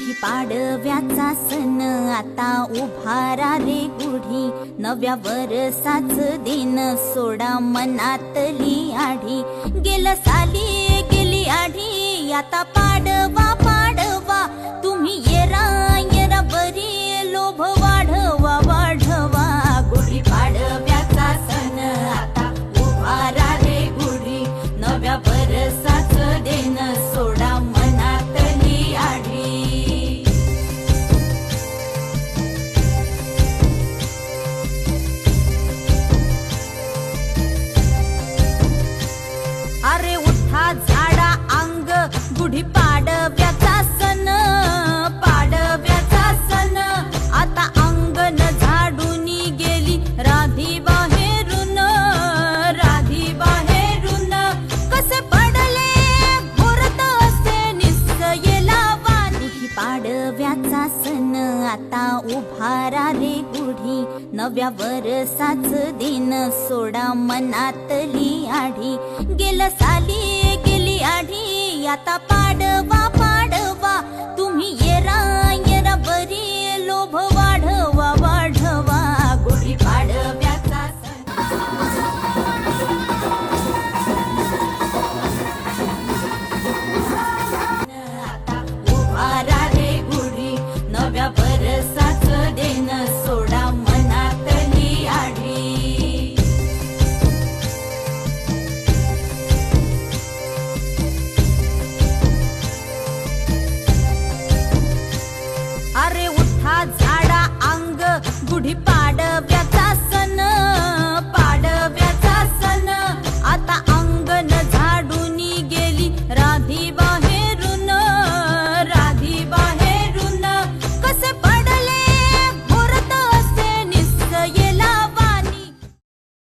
पाडव्याचा सण आता उभारा रे गुढी. नव्या वरसाच दिन सोडा मनातली आढी. गेलं साली गेली आढी आता पा गुढी पाडव्याचा सण पाडव्याचा सण. आता अंगण झाडून गेली राधी बाहेरून राधी बाहेरून कसे पडले? भोरत असे निसयेला वाणी. पाडव्याचा सण आता उभारा रे गुढी नव्या वरसाच दिन सोडा मनातली आढी. गेलं साली गेली आढी. आता पाडवा కుడి